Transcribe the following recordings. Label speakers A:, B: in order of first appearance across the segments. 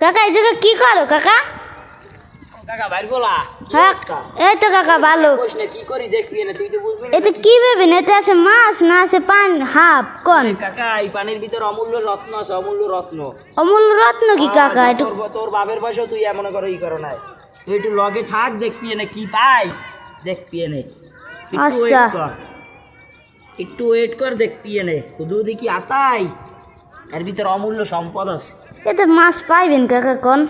A: কাকা এই জায়গায় কি করো কাকা?
B: কাকা বাইর বলা।
A: হ্যাঁ এই তো কাকা ভালো।
B: কোশ কি করি দেখবি না তুই তো বুঝবি না
A: এতে কি ভেবেন এতে আছে মাছ না আছে পান? হাফ কোন?
B: কাকা এই পানির ভিতর অমূল্য রত্ন আছে অমূল্য রত্ন।
A: অমূল্য রত্ন কি কাকা
B: আর
A: একটু
B: তোর তোর বাপের বয়সেও তুই এমন করে ই করো নাই। তুই একটু লগে থাক দেখবি না কি পাই। দেখবি না একটু
A: আচ্ছা।
B: কর। একটু ওয়েট কর দেখবি না শুধু দেখি আতাই। এর ভিতর অমূল্য সম্পদ আছে।
A: এতে মাছ পাইবেন কাকা কোন?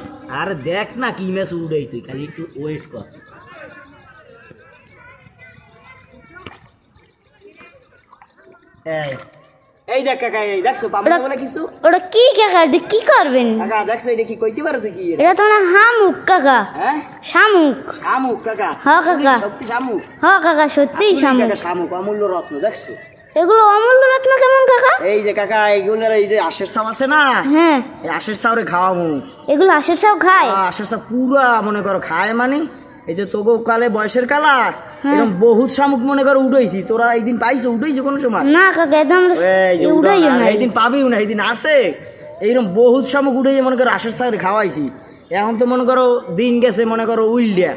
B: আর দেখ না কি ম্যাচ উড়াই তুই খালি একটু ওয়েট কর। এই এই দেখ কাকা এই দেখছ পাবনা বলে কিছু?
A: ওটা কি কাকা এটা কি করবেন?
B: কাকা দেখছ এটা কি কইতে পারো তুই কি এটা?
A: তো না হামুক কাকা।
B: হ্যাঁ?
A: শামুক।
B: শামুক কাকা
A: হ্যাঁ, কাকা।
B: সত্যি শামুক?
A: হ কাকা
B: সত্যি
A: শামুক।
B: কাকা শামুক অমূল্য রত্ন দেখছ?
A: এগুলো অমূল্য রত্ন কেমন কাকা?
B: এই যে কাকা এইগুলোর এই যে আশের সাপ আছে না?
A: হ্যাঁ।
B: এই আশের সাপরে খাওয়ামু
A: এগুলো আশের সব খায়?
B: আশের সাপ পুরা মনে করো খায় মানে? এই যে তোগো কালে বয়সের কালা
A: হ্যাঁ।
B: এরকম বহুত শামুক মনে করো উঠেছি তোরা একদিন পাইছো উঠেছো কোনো সময়?
A: না কাকা একদম
B: আর
A: না
B: এইদিন পাবিও না এইদিন আসে এইরকম বহুত শামুক উঠে মনে করো আশের সাপরে খাওয়াইছি। এখন তো মনে করো দিন গেছে মনে করো উইল্ডিয়া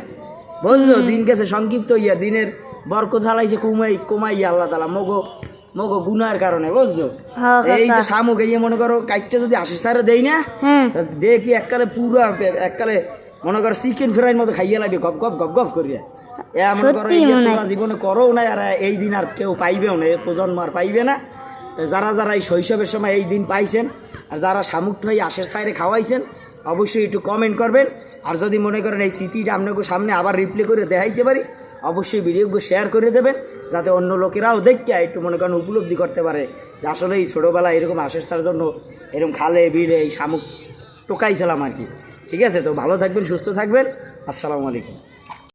B: বুঝছ? দিন গেছে সংক্ষিপ্ত ইয়া দিনের বরকত হালাইছে কমাই কমাইয়া আল্লাহ তালা মগো। মগো গুনার কারণে বুঝছ?
A: হ্যাঁ
B: এই যে শামুক এই মনে করো কাইটটা যদি আশিস দেই না?
A: হ্যাঁ।
B: দেখবি এককালে পুরা এককালে মনে করো চিকেন ফ্রাইয়ের মতো খাইয়া লাগবে গপ গপ গপ গপ করিয়া। এ মনে করো জীবনে করো না আর এই দিন আর কেউ পাইবেও না এই প্রজন্ম আর পাইবে না। যারা যারা এই শৈশবের সময় এই দিন পাইছেন আর যারা শামুক ঠাই আশের সাইডে খাওয়াইছেন অবশ্যই একটু কমেন্ট করবেন। আর যদি মনে করেন এই স্মৃতিটা আপনাকে সামনে আবার রিপ্লে করে দেখাইতে পারি অবশ্যই ভিডিওগুলো শেয়ার করে দেবেন, যাতে অন্য লোকেরাও দেখতে একটু মনে করেন উপলব্ধি করতে পারে যে আসলে এই ছোটোবেলায় এরকম আশের সার জন্য এরকম খালে, বিলে এই শামুক টোকাইছিলাম আর কি। ঠিক আছে? তো ভালো থাকবেন, সুস্থ থাকবেন। আসসালামু আলাইকুম।